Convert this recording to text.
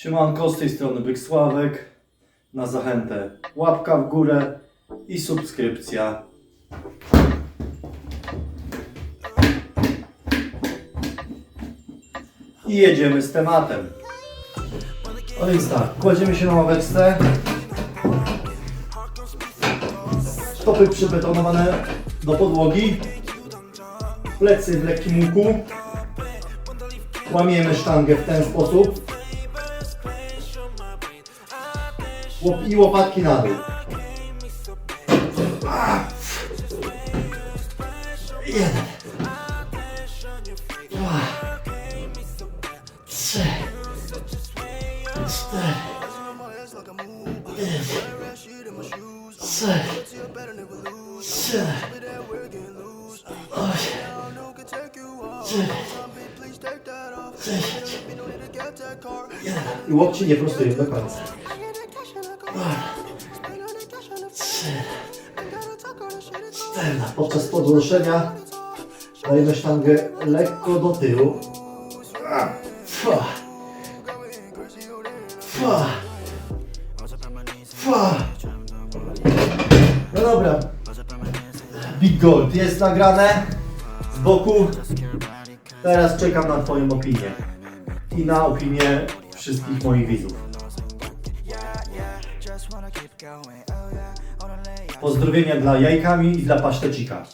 Siemanko, z tej strony Byk Sławek. Na zachętę łapka w górę i subskrypcja. I jedziemy z tematem. No więc tak, kładziemy się na ławeczce. Stopy przybetonowane do podłogi. Plecy w lekkim łuku. Łamiemy sztangę w ten sposób. Łop- I łopatki na dół. Jeden. Dwa. Trzy. Cztery. Pięć. Sześć. Siedem. Osiem. Dziewięć. Dziesięć. Jeden. I łokcie nie prostujemy do końca. Trzy. Cztery. Podczas podłożenia dajemy sztangę lekko do tyłu. Fa. Fa. Fa. No dobra. Big Gold jest nagrane z boku. Teraz czekam na Twoją opinię i na opinię wszystkich moich widzów. Pozdrowienia dla jajkami i dla pasztecika.